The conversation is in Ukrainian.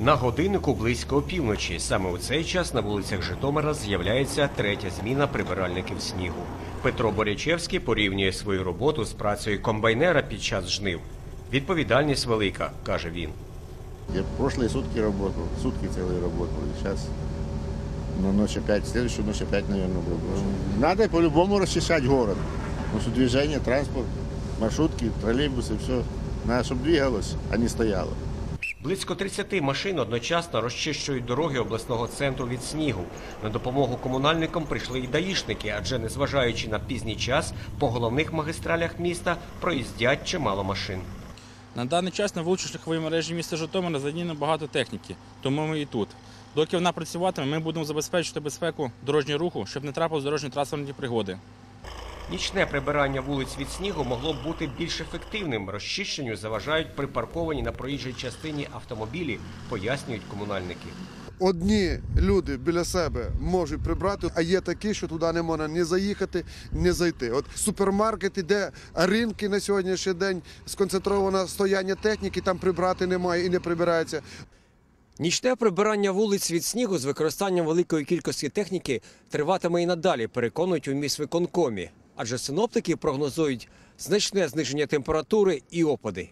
На годиннику близько опівночі. Саме у цей час на вулицях Житомира з'являється третя зміна прибиральників снігу. Петро Борячевський порівнює свою роботу з працею комбайнера під час жнив. Відповідальність велика, каже він. Я прошлые сутки работал, сутки целые работал. И сейчас, ну, ночь опять, следующую ночь опять, наверное, буду. Надо по-любому расчищать город. Потому что движение, транспорт, маршрутки, троллейбусы, все. Надо, чтобы двигалось, а не стояло. Близько 30 машин одночасно розчищують дороги обласного центру від снігу. На допомогу комунальникам прийшли і даїшники, адже незважаючи на пізній час, по головних магістралях міста проїздять чимало машин. На даний час на вулично-шляховій мережі міста Житомира задіяно багато техніки, тому ми і тут. Доки вона працюватиме, ми будемо забезпечувати безпеку дорожнього руху, щоб не трапилось дорожньо транспортні пригоди. Нічне прибирання вулиць від снігу могло б бути більш ефективним. Розчищенню заважають припарковані на проїжджій частині автомобілі, пояснюють комунальники. Одні люди біля себе можуть прибрати, а є такі, що туди не можна ні заїхати, ні зайти. От супермаркети, де ринки на сьогоднішній день сконцентроване стояння техніки, там прибрати немає і не прибирається. Нічне прибирання вулиць від снігу з використанням великої кількості техніки триватиме і надалі, переконують у міськвиконкомі. Адже синоптики прогнозують значне зниження температури і опади.